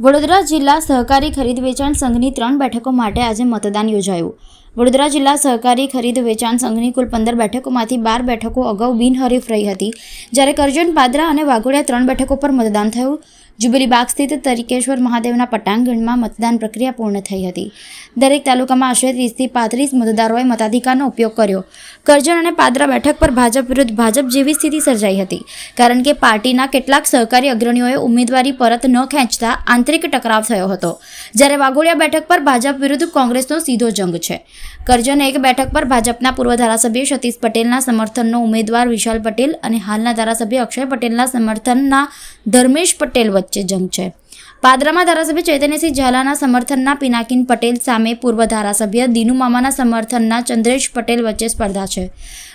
વડોદરા જિલ્લા સહકારી ખરીદ વેચાણ સંઘની ત્રણ બેઠકો માટે આજે મતદાન યોજાયું. વડોદરા જિલ્લા સહકારી ખરીદ વેચાણ સંઘની કુલ પંદર બેઠકોમાંથી બાર બેઠકો અગાઉ બિનહરીફ રહી હતી. જ્યારે કરજણ પાદરા અને વાઘોડિયા ત્રણ બેઠકો પર મતદાન થયું. જુબેલી બાગ સ્થિત તરીકેશ્વર મહાદેવના પટાંગણમાં મતદાન પ્રક્રિયા પૂર્ણ થઈ હતી. દરેક તાલુકામાં આશરે ત્રીસથી પાંત્રીસ મતદારોએ મતાધિકારનો ઉપયોગ કર્યો. કરજણ અને પાદરા બેઠક પર ભાજપ વિરુદ્ધ ભાજપ જેવી સ્થિતિ સર્જાઈ હતી. કારણ કે પાર્ટીના કેટલાક સહકારી અગ્રણીઓએ ઉમેદવારી પરત ન ખેંચતા આંતરિક ટકરાવ થયો હતો. જ્યારે વાઘોડિયા બેઠક પર ભાજપ વિરુદ્ધ કોંગ્રેસનો સીધો જંગ છે. કરજણ એક બેઠક પર ભાજપના પૂર્વ ધારાસભ્ય સતીશ પટેલના સમર્થનનો ઉમેદવાર વિશાલ પટેલ અને હાલના ધારાસભ્ય અક્ષય પટેલના સમર્થનના ધર્મેશ પટેલ વચ્ચે જંગ છે. પાદરામાં ધારાસભ્ય ચૈતન્યસિંહ ઝાલાના સમર્થનના પિનાકીન પટેલ સામે પૂર્વ ધારાસભ્ય દીનુ મામાના સમર્થનના ચંદ્રેશ પટેલ વચ્ચે સ્પર્ધા છે.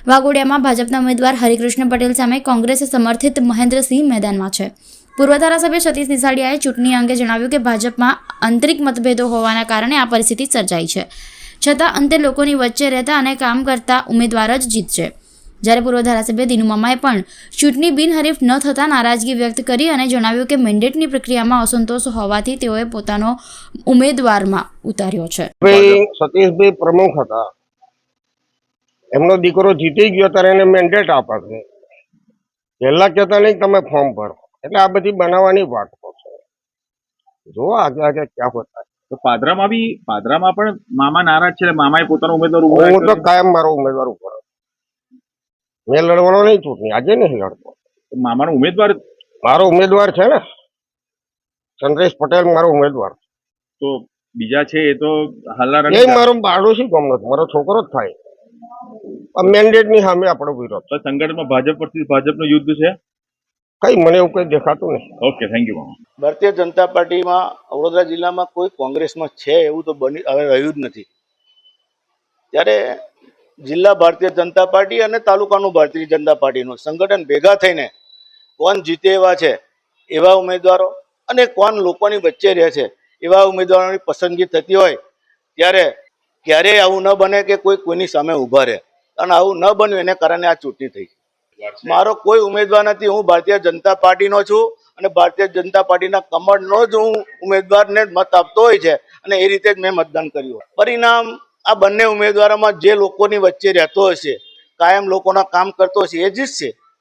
વાઘોડિયામાં ભાજપના ઉમેદવાર હરિકૃષ્ણ પટેલ સામે કોંગ્રેસ સમર્થિત મહેન્દ્રસિંહ મેદાનમાં છે. પૂર્વ ધારાસભ્ય સતીશ નિસાડિયાએ ચૂંટણી અંગે જણાવ્યું કે ભાજપમાં આંતરિક મતભેદો હોવાના કારણે આ પરિસ્થિતિ સર્જાઈ છે. છતાં અંતે લોકોની વચ્ચે રહેતા અને કામ કરતા ઉમેદવાર જ જીતશે. જ્યારે પૂર્વ ધારાસભ્ય દિનુ મામાએ પણ ચૂંટણી બિનહરીફ ન થતાં નારાજગી વ્યક્ત કરી અને જણાવ્યું કે મેન્ડેટની પ્રક્રિયામાં અસંતોષ હોવાથી તેઓએ પોતાનો ઉમેદવારમાં ઉતાર્યો છે. ભાઈ સતીશભાઈ પ્રમુખ હતા. એમનો દીકરો જીતી ગયો ત્યારે એને મેન્ડેટ આપે છે. પહેલા કહેતા નહીં તમે ફોર્મ ભરો. એટલે આ બધી બનાવવાની વાત છે. જો આગે આગે ક્યાં હોતા. તો પાદરામાં બી પાદરામાં પણ મામા નારાજ છે મામાએ પોતાનો ઉમેદવાર હું તો કાયમ મારો ઉમેદવાર ઉપર મેં લડવાનો નહીં ચૂંટણી આજે નહીં લડતો. મામાનો ઉમેદવાર મારો ઉમેદવાર છે ને? ચંદ્રેશ પટેલ મારો ઉમેદવાર. તો બીજા છે એ તો હાલના એ મારો બાળોશી કોમ નથી મારો છોકરો જ થાય. મેન્ડેટની સામે આપણો વિરોધ તો સંગઠનમાં ભાજપ પરથી ભાજપનું યુદ્ધ છે? કઈ મને એવું કઈ દેખાતું નહીં. ઓકે થેન્ક યુ મામા. ભારતીય જનતા પાર્ટીમાં વડોદરા જિલ્લામાં કોઈ કોંગ્રેસમાં છે એવું તો બની હવે રહ્યું જ નથી. ત્યારે જિલ્લા ભારતીય જનતા પાર્ટી અને તાલુકાનું ભારતીય જનતા પાર્ટીનું સંગઠન ભેગા થઈને કોણ જીતે એવા છે, એવા ઉમેદવારો અને કોણ લોકોની વચ્ચે રહે છે, એવા ઉમેદવારોની પસંદગી થતી હોય ત્યારે ક્યારેય આવું ન બને કે કોઈ કોઈની સામે ઊભા રહે. અને આવું ન બન્યું એને કારણે આ ચૂંટણી થઈ. મારો કોઈ ઉમેદવાર નથી, હું ભારતીય જનતા પાર્ટીનો છું અને ભારતીય જનતા પાર્ટીના કમળનો જ હું ઉમેદવારને મત આપતો હોય છે અને એ રીતે જ મેં મતદાન કર્યું. પરિણામ આ બંને ઉમેદવારોમાં જે લોકોની વચ્ચે રહેતો હશે, કાયમ લોકોના કામ કરતો હશે, એ જીતશે